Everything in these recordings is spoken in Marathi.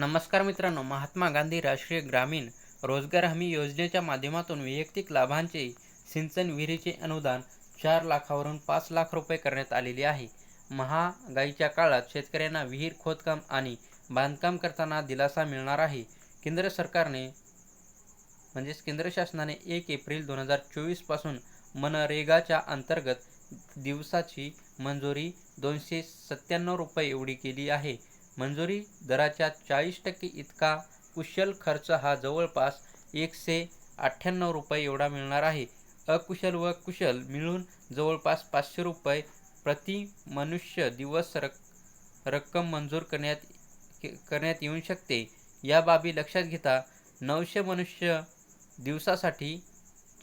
नमस्कार मित्रांनो महात्मा गांधी राष्ट्रीय ग्रामीण रोजगार हमी योजनेच्या माध्यमातून वैयक्तिक लाभांचे सिंचन विहिरीचे अनुदान चार लाखावरून पाच लाख रुपये करण्यात आलेले आहे. महागाईच्या काळात शेतकऱ्यांना विहीर खोदकाम आणि बांधकाम करताना दिलासा मिळणार आहे. केंद्र सरकारने म्हणजेच केंद्र शासनाने एक एप्रिल दोन हजार चोवीसपासून मनरेगाच्या अंतर्गत दिवसाची मंजुरी दोनशे सत्त्याण्णव रुपये एवढी केली आहे. मंजुरी दराच्या चाळीस टक्के इतका कुशल खर्च हा जवळपास एकशे अठ्ठ्याण्णव रुपये एवढा मिळणार आहे. अकुशल व कुशल मिळून जवळपास पाचशे रुपये प्रति मनुष्य दिवस रक रक्कम मंजूर करण्यात करण्यात येऊ शकते. या बाबी लक्षात घेता नऊशे मनुष्य दिवसासाठी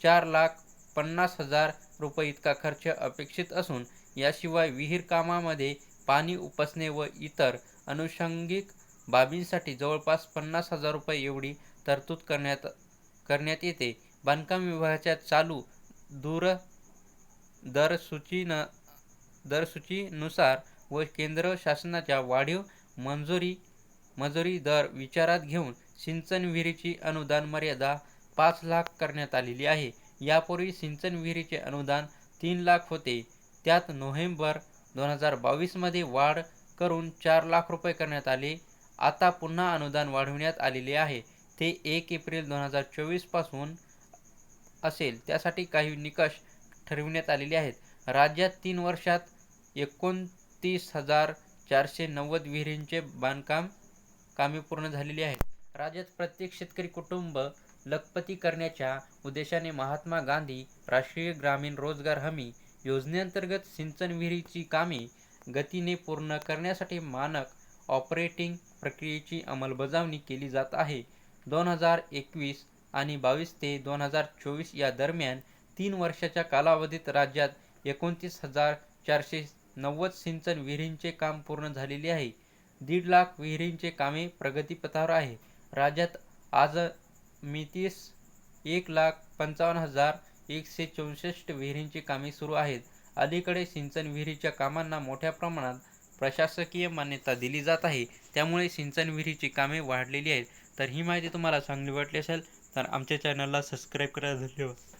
चार लाख पन्नास हजार रुपये इतका खर्च अपेक्षित असून याशिवाय विहीर कामामध्ये पाणी उपसणे व इतर अनुषंगिक बाबींसाठी जवळपास पन्नास हजार रुपये एवढी तरतूद करण्यात करण्यात येते. बांधकाम विभागाच्या चालू दूर दरसूचीन दरसूचीनुसार व केंद्र शासनाच्या वाढीव मंजुरी मजुरी दर विचारात घेऊन सिंचन विहिरीची अनुदान मर्यादा पाच लाख करण्यात आलेली आहे. यापूर्वी सिंचन विहिरीचे अनुदान तीन लाख होते. त्यात नोव्हेंबर दोन हजार बावीसमध्ये वाढ करून चार लाख रुपये करण्यात आले. आता पुन्हा अनुदान वाढविण्यात आलेले आहे. ते एक एप्रिल दोन हजार चोवीसपासून असेल. त्यासाठी काही निकष ठरविण्यात आलेले आहेत. राज्यात तीन वर्षात एकोणतीस हजार चारशे नव्वद विहिरींचे बांधकाम कामे पूर्ण झालेली आहेत. राज्यात प्रत्येक शेतकरी कुटुंब लखपती करण्याच्या उद्देशाने महात्मा गांधी राष्ट्रीय ग्रामीण रोजगार हमी योजनेअंतर्गत सिंचन विहिरीची कामे गतीने पूर्ण करण्यासाठी मानक ऑपरेटिंग प्रक्रियेची अंमलबजावणी केली जात आहे. दोन हजार एकवीस आणि बावीस ते दोन हजार चोवीस या दरम्यान तीन वर्षाच्या कालावधीत राज्यात एकोणतीस हजार चारशे नव्वद सिंचन विहिरींचे काम पूर्ण झालेले आहे. दीड लाख विहिरींचे कामे प्रगतीपथावर आहे. राज्यात आज मितीस एक लाख पंचावन्न हजार एकशे चौसष्ट विहिरींची कामे सुरू आहेत. अलीकडे सिंचन विहिरीच्या कामांना मोठ्या प्रमाणात प्रशासकीय मान्यता दिली जात आहे. त्यामुळे सिंचन विहिरीची कामे वाढलेली आहेत. तर ही माहिती तुम्हाला चांगली वाटली असेल तर आमच्या चॅनलला सबस्क्राईब करा. धन्यवाद.